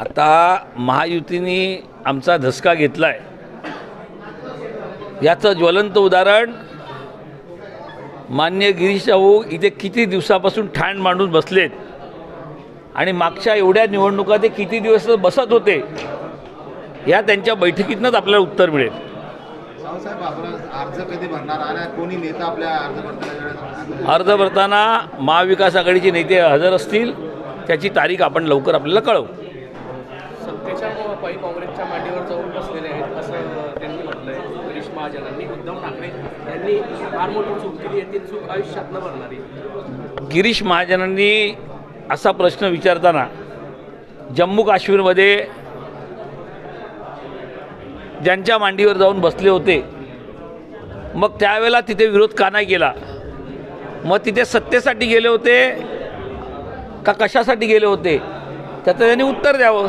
आता महायुतीने आमचा धसका घेतला आहे याचं ज्वलंत उदाहरण मान्य गिरीश भाऊ इथे किती दिवसापासून ठाण मांडून बसलेत? आणि मागच्या एवढ्या निवडणुका ते किती दिवस बसत होते? या त्यांच्या बैठकीतनंच आपल्याला उत्तर मिळेल. अर्ज भरताना महाविकास आघाडीचे नेते हजर असतील त्याची तारीख आपण लवकर आपल्याला कळवू. पायी काँग्रेसच्या मांडीवर जाऊन बसलेले आहेत असं त्यांनी म्हटलंय. गिरीश महाजनांनी उद्धव ठाकरे यांनी फार मोठी चूक केली आहे. ती चूक आयुष्यात न भरणारी गिरीश महाजनांनी असा प्रश्न विचारताना जम्मू काश्मीरमध्ये ज्यांच्या मांडीवर जाऊन बसले होते मग त्यावेळेला तिथे विरोध का नाही केला? मग तिथे सत्तेसाठी गेले होते का कशासाठी गेले होते? त्याचं त्यांनी उत्तर द्यावं.